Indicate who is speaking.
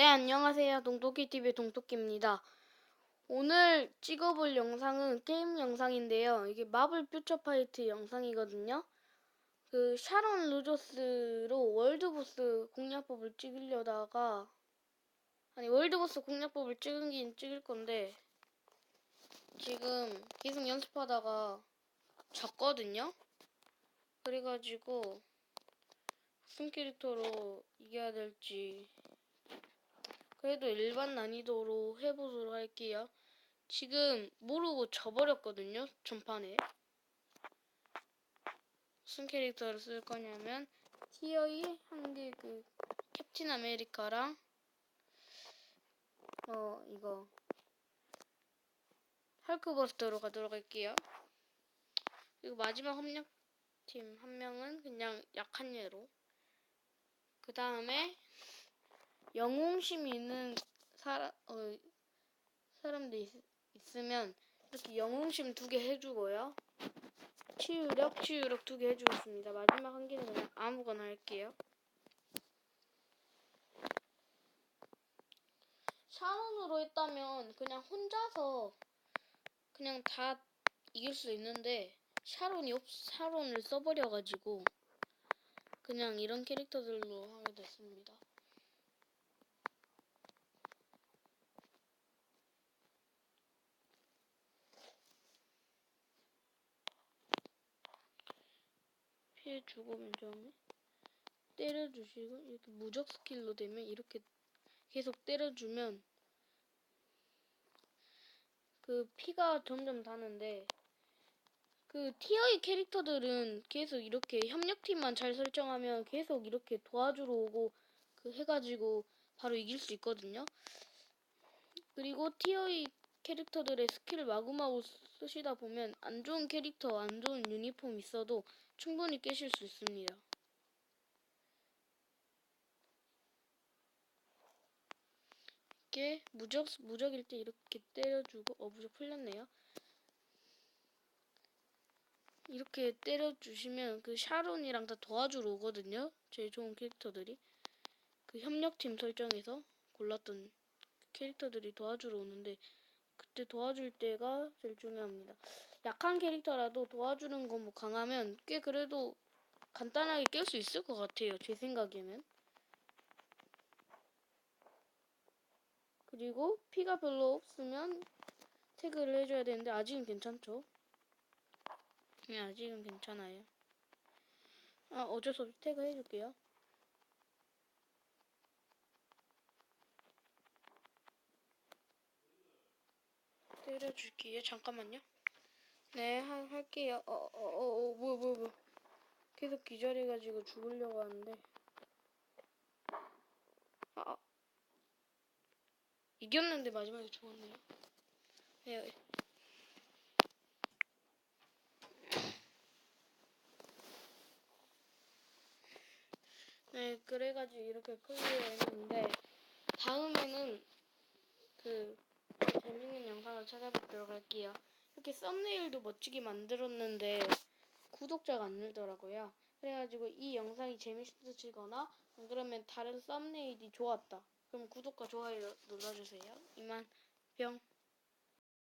Speaker 1: 네, 안녕하세요. 동토끼TV 동토끼입니다. 오늘 찍어볼 영상은 게임 영상인데요. 이게 마블 퓨처 파이트 영상이거든요. 그 샤론 루저스로 월드보스 공략법을 찍으려다가 아니 월드보스 공략법을 찍은긴 찍을 건데 지금 계속 연습하다가 졌거든요. 그래가지고 무슨 캐릭터로 이겨야 될지 그래도 일반 난이도로 해보도록 할게요. 지금 모르고 져버렸거든요. 전판에. 무슨 캐릭터를 쓸 거냐면 티어이 한개 그 캡틴 아메리카랑 어 이거 헐크버스터로 가도록 할게요. 그리고 마지막 협력팀 한 명은 그냥 약한 예로. 그 다음에 영웅심 있는 사람 어, 사람들 있, 있으면 이렇게 영웅심 두 개 해주고요. 치유력, 치유력 두 개 해주겠습니다. 마지막 한 개는 그냥 아무거나 할게요. 샤론으로 했다면 그냥 혼자서 그냥 다 이길 수 있는데 샤론이 없, 샤론을 써버려가지고 그냥 이런 캐릭터들로 하게 됐습니다. 피해주고 맨 처음에 때려주시고 이렇게 무적 스킬로 되면 이렇게 계속 때려주면 그 피가 점점 다는데 그 티어의 캐릭터들은 계속 이렇게 협력팀만 잘 설정하면 계속 이렇게 도와주러 오고 그 해가지고 바로 이길 수 있거든요. 그리고 티어의 캐릭터들의 스킬을 마구마구 쓰시다 보면 안 좋은 캐릭터, 안 좋은 유니폼 있어도 충분히 깨실 수 있습니다. 이렇게 무적 무적일 때 이렇게 때려주고 어 무적 풀렸네요. 이렇게 때려주시면 그 샤론이랑 다 도와주러 오거든요. 제일 좋은 캐릭터들이 그 협력팀 설정에서 골랐던 캐릭터들이 도와주러 오는데 그때 도와줄 때가 제일 중요합니다. 약한 캐릭터라도 도와주는 거뭐 강하면 꽤 그래도 간단하게 깰 수 있을 것 같아요. 제 생각에는. 그리고 피가 별로 없으면 태그를 해줘야 되는데 아직은 괜찮죠. 네, 아직은 괜찮아요. 아, 어쩔 수 없이 태그 해줄게요. 때려줄게요. 잠깐만요. 네, 하, 할게요. 어, 어, 어, 어, 뭐, 뭐, 뭐. 계속 기절해가지고 죽으려고 하는데. 아, 아. 이겼는데 마지막에 죽었네요. 네, 네, 그래가지고 이렇게 클리어 했는데 다음에는 그 재밌는 영상을 찾아뵙도록 할게요. 이렇게 썸네일도 멋지게 만들었는데 구독자가 안 늘더라고요. 그래가지고 이 영상이 재밌으시거나 안 그러면 다른 썸네일이 좋았다. 그럼 구독과 좋아요 눌러주세요. 이만 병.